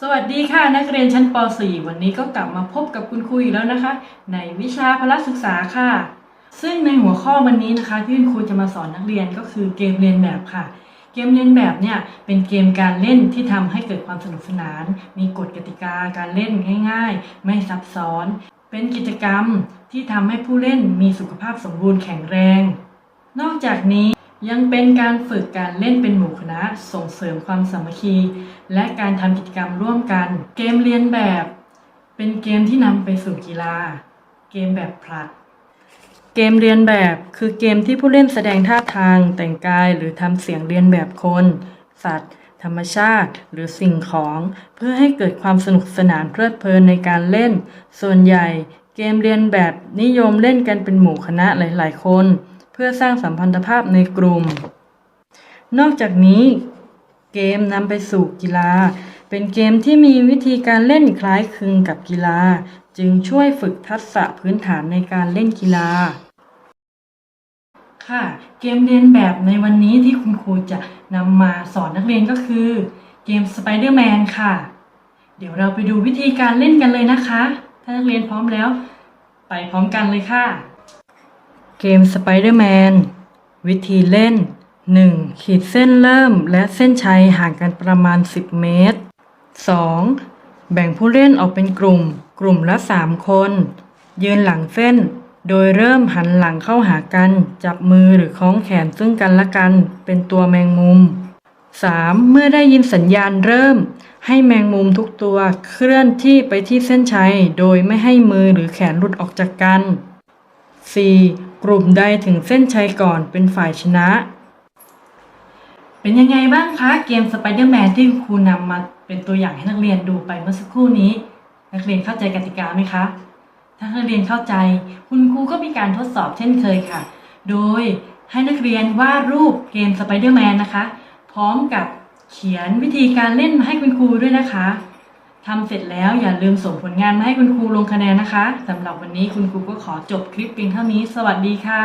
สวัสดีค่ะนักเรียนชั้นป .4 วันนี้ก็กลับมาพบกับคุณครูอีกแล้วนะคะ ในวิชาพละศึกษาค่ะ ซึ่งในหัวข้อวันนี้นะคะที่คุณครูจะมาสอนนักเรียนก็คือเกมเรียนแบบค่ะ เกมเรียนแบบเนี่ยเป็นเกมการเล่นที่ทำให้เกิดความสนุกสนาน มีกฎกติกาการเล่นง่าย ๆ ไม่ซับซ้อน เป็นกิจกรรมที่ทำให้ผู้เล่นมีสุขภาพสมบูรณ์แข็งแรง นอกจากนี้ ยังเป็นการฝึกการเล่นเป็นหมู่คณะ ส่งเสริมความสามัคคี และการทำกิจกรรมร่วมกัน เกมเรียนแบบ เป็นเกมที่นำไปสู่กีฬา เกมแบบผลัด เกมเรียนแบบคือเกมที่ผู้เล่นแสดงท่าทาง แต่งกายหรือทำเสียงเรียนแบบคน สัตว์ ธรรมชาติ หรือสิ่งของ เพื่อให้เกิดความสนุกสนานเพลิดเพลินในการเล่น ส่วนใหญ่ เกมเรียนแบบนิยมเล่นกันเป็นหมู่คณะหลาย ๆ คน เพื่อสร้างสัมพันธภาพในกลุ่ม นอกจากนี้ เกมนำไปสู่กีฬา เป็นเกมที่มีวิธีการเล่นคล้ายคลึงกับกีฬา จึงช่วยฝึกทักษะพื้นฐานในการเล่นกีฬา ค่ะ เกมเรียนแบบในวันนี้ที่คุณครูจะนำมาสอนนักเรียนก็คือ เกม Spider-Man ค่ะ เดี๋ยวเราไปดูวิธีการเล่นกันเลยนะคะ ถ้านักเรียนพร้อมแล้ว ไปพร้อมกันเลยค่ะ เกม Spider-Man วิธีเล่น 1. ขีดเส้นเริ่มและเส้นชัยห่างกันประมาณ 10 เมตร 2. แบ่งผู้เล่นออกเป็นกลุ่ม กลุ่มละ 3 คน ยืนหลังเส้น โดยเริ่มหันหลังเข้าหากัน จับมือหรือคล้องแขนซึ่งกันและกัน เป็นตัวแมงมุม 3. เมื่อได้ยินสัญญาณเริ่ม ให้แมงมุมทุกตัวเคลื่อนที่ไปที่เส้นชัย โดยไม่ให้มือหรือแขนหลุดออกจากกัน 4. ลุ่มใดถึงเส้นชัยก่อนเป็นฝ่ายชนะ เป็นยังไงบ้างคะ เกม Spider-Man ที่ครูนำมาเป็นตัวอย่างให้นักเรียนดูไปเมื่อสักครู่นี้ นักเรียนเข้าใจกติกาไหมคะ ถ้านักเรียนเข้าใจ คุณครูก็มีการทดสอบเช่นเคยค่ะ โดยให้นักเรียนวาดรูปเกม Spider-Man นะคะ พร้อมกับเขียนวิธีการเล่นมาให้คุณครูด้วยนะคะ ทำเสร็จแล้วอย่าลืมส่งผลงานมาให้คุณครูลงคะแนนนะคะสำหรับวันนี้คุณครูก็ขอจบคลิปเพียงเท่านี้ สวัสดีค่ะ